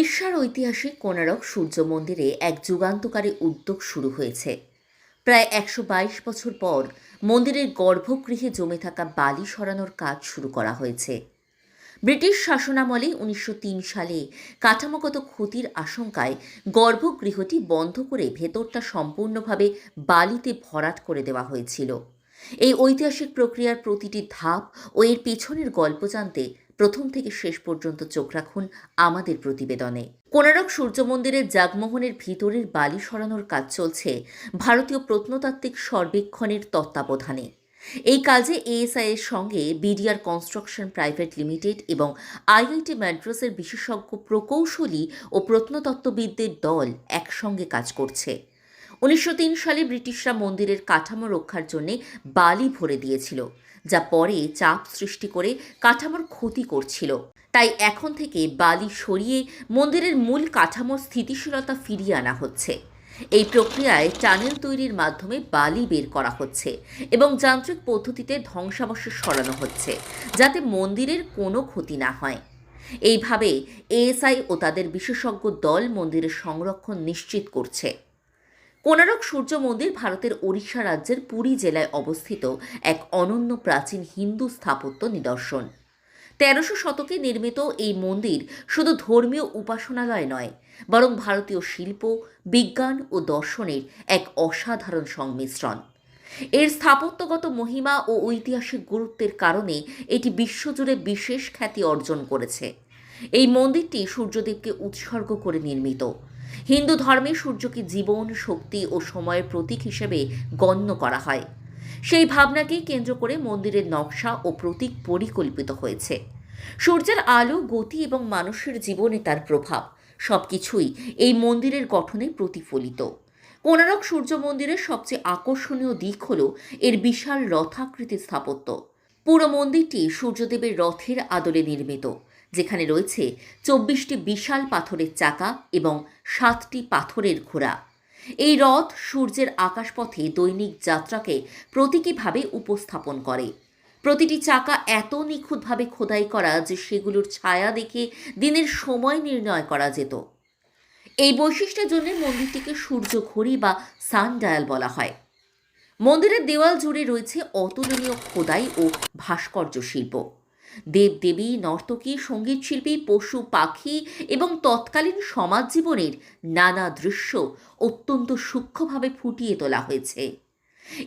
উড়িষ্যার ঐতিহাসিক কোনারক সূর্য মন্দিরে এক যুগান্তকারী উদ্যোগ শুরু হয়েছে। প্রায় একশো বাইশ বছর পর মন্দিরের গর্ভগৃহে জমে থাকা বালি সরানোর কাজ শুরু করা হয়েছে। ব্রিটিশ শাসনামলে উনিশশো তিন সালে কাঠামোগত ক্ষতির আশঙ্কায় গর্ভগৃহটি বন্ধ করে ভেতরটা সম্পূর্ণভাবে বালিতে ভরাট করে দেওয়া হয়েছিল। এই ঐতিহাসিক প্রক্রিয়ার প্রতিটি ধাপ ও এর পেছনের গল্প জানতে প্রথম থেকে শেষ পর্যন্ত চোখ রাখুন আমাদের প্রতিবেদনে। কোনারক সূর্য মন্দিরের জাগমোহনের ভিতরের বালি সরানোর কাজ চলছে ভারতীয় প্রত্নতাত্ত্বিক সর্বেক্ষণের তত্ত্বাবধানে। এই কাজে এএসআই এর সঙ্গে বিডিআর কনস্ট্রাকশন প্রাইভেট লিমিটেড এবং আইআইটি ম্যাড্রাসের বিশেষজ্ঞ প্রকৌশলী ও প্রত্নতত্ত্ববিদদের দল একসঙ্গে কাজ করছে। উনিশশো তিন সালে ব্রিটিশরা মন্দিরের কাঠামো রক্ষার জন্য বালি ভরে দিয়েছিল, যা পরে চাপ সৃষ্টি করে কাঠামোর ক্ষতি করছিল। তাই এখন থেকে বালি সরিয়ে মন্দিরের মূল কাঠামোর স্থিতিশীলতা ফিরিয়ে আনা হচ্ছে। এই প্রক্রিয়ায় টানেল তৈরির মাধ্যমে বালি বের করা হচ্ছে এবং যান্ত্রিক পদ্ধতিতে ধ্বংসাবশেষ সরানো হচ্ছে, যাতে মন্দিরের কোনো ক্ষতি না হয়। এইভাবে এএসআই ও তাদের বিশেষজ্ঞ দল মন্দিরের সংরক্ষণ নিশ্চিত করছে। কোনারক সূর্য মন্দির ভারতের ওড়িশা রাজ্যের পুরী জেলায় অবস্থিত এক অনন্য প্রাচীন হিন্দু স্থাপত্য নিদর্শন। তেরোশো শতকে নির্মিত এই মন্দির শুধু ধর্মীয় উপাসনালয় নয়, বরং ভারতীয় শিল্প, বিজ্ঞান ও দর্শনের এক অসাধারণ সংমিশ্রণ। এর স্থাপত্যগত মহিমা ও ঐতিহাসিক গুরুত্বের কারণে এটি বিশ্বজুড়ে বিশেষ খ্যাতি অর্জন করেছে। এই মন্দিরটি সূর্যদেবকে উৎসর্গ করে নির্মিত। হিন্দু ধর্মে সূর্যকে জীবন, শক্তি ও সময়ের প্রতীক হিসেবে গণ্য করা হয়। সেই ভাবনাকেই কেন্দ্র করে মন্দিরের নকশা ও প্রতীক পরিকল্পিত হয়েছে। সূর্যের আলো, গতি এবং মানুষের জীবনে তার প্রভাব, সবকিছুই এই মন্দিরের গঠনে প্রতিফলিত। কোনারক সূর্য মন্দিরের সবচেয়ে আকর্ষণীয় দিক হল এর বিশাল রথাকৃতি স্থাপত্য। পুরো মন্দিরটি সূর্যদেবের রথের আদলে নির্মিত। যেখানে রয়েছে চব্বিশটি বিশাল পাথরের চাকা এবং সাতটি পাথরের ঘোড়া। এই রথ সূর্যের আকাশপথে দৈনিক যাত্রাকে প্রতীকীভাবে উপস্থাপন করে। প্রতিটি চাকা এত নিখুঁতভাবে খোদাই করা যে সেগুলোর ছায়া দেখে দিনের সময় নির্ণয় করা যেত। এই বৈশিষ্ট্যের জন্য মন্দিরটিকে সূর্য ঘড়ি বা সান ডায়াল বলা হয়। মন্দিরের দেওয়াল জুড়ে রয়েছে অতুলনীয় খোদাই ও ভাস্কর্য শিল্প। দেবদেবী, নর্তকী সংগীত শিল্পী পশু পাখি এবং তৎকালীন সমাজ জীবনের নানা দৃশ্য অত্যন্ত সূক্ষ্মভাবে ফুটিয়ে তোলা হয়েছে।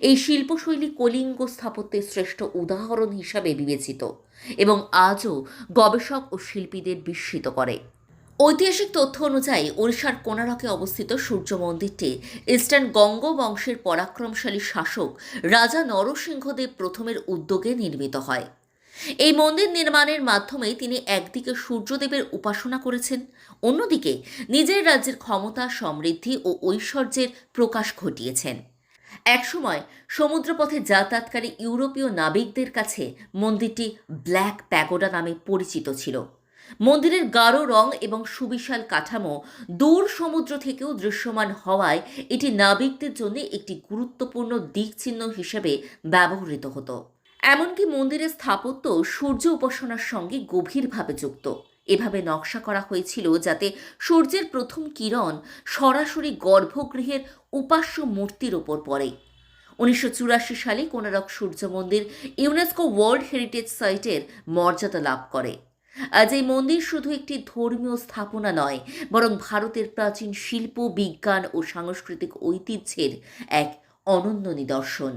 এই শিল্পশৈলী কলিঙ্গ স্থাপত্যের শ্রেষ্ঠ উদাহরণ হিসাবে বিবেচিত এবং আজও গবেষক ও শিল্পীদের বিস্মিত করে। ঐতিহাসিক তথ্য অনুযায়ী ওড়িশার কোনারকে অবস্থিত সূর্য মন্দিরটি ইস্টার্ন গঙ্গ বংশের পরাক্রমশালী শাসক রাজা নরসিংহদেব প্রথমের উদ্যোগে নির্মিত হয়। এই মন্দির নির্মাণের মাধ্যমে তিনি একদিকে সূর্যদেবের উপাসনা করেছেন, অন্যদিকে নিজের রাজ্যের ক্ষমতা, সমৃদ্ধি ও ঐশ্বর্যের প্রকাশ ঘটিয়েছেন। একসময় সমুদ্রপথে যাতায়াতকারী ইউরোপীয় নাবিকদের কাছে মন্দিরটি ব্ল্যাক প্যাগোডা নামে পরিচিত ছিল। মন্দিরের গাঢ় রং এবং সুবিশাল কাঠামো দূর সমুদ্র থেকেও দৃশ্যমান হওয়ায় এটি নাবিকদের জন্য একটি গুরুত্বপূর্ণ দিকচিহ্ন হিসেবে ব্যবহৃত হতো। এমনকি মন্দিরের স্থাপত্য সূর্য উপাসনার সঙ্গে গভীরভাবে যুক্ত। এভাবে নকশা করা হয়েছিল যাতে সূর্যের প্রথম কিরণ সরাসরি গর্ভগৃহের উপাস্য মূর্তির ওপর পড়ে। উনিশশো চুরাশি সালে কোনারক সূর্য মন্দির ইউনেস্কো ওয়ার্ল্ড হেরিটেজ সাইটের মর্যাদা লাভ করে। আজ এই মন্দির শুধু একটি ধর্মীয় স্থাপনা নয়, বরং ভারতের প্রাচীন শিল্প, বিজ্ঞান ও সাংস্কৃতিক ঐতিহ্যের এক অনন্য নিদর্শন।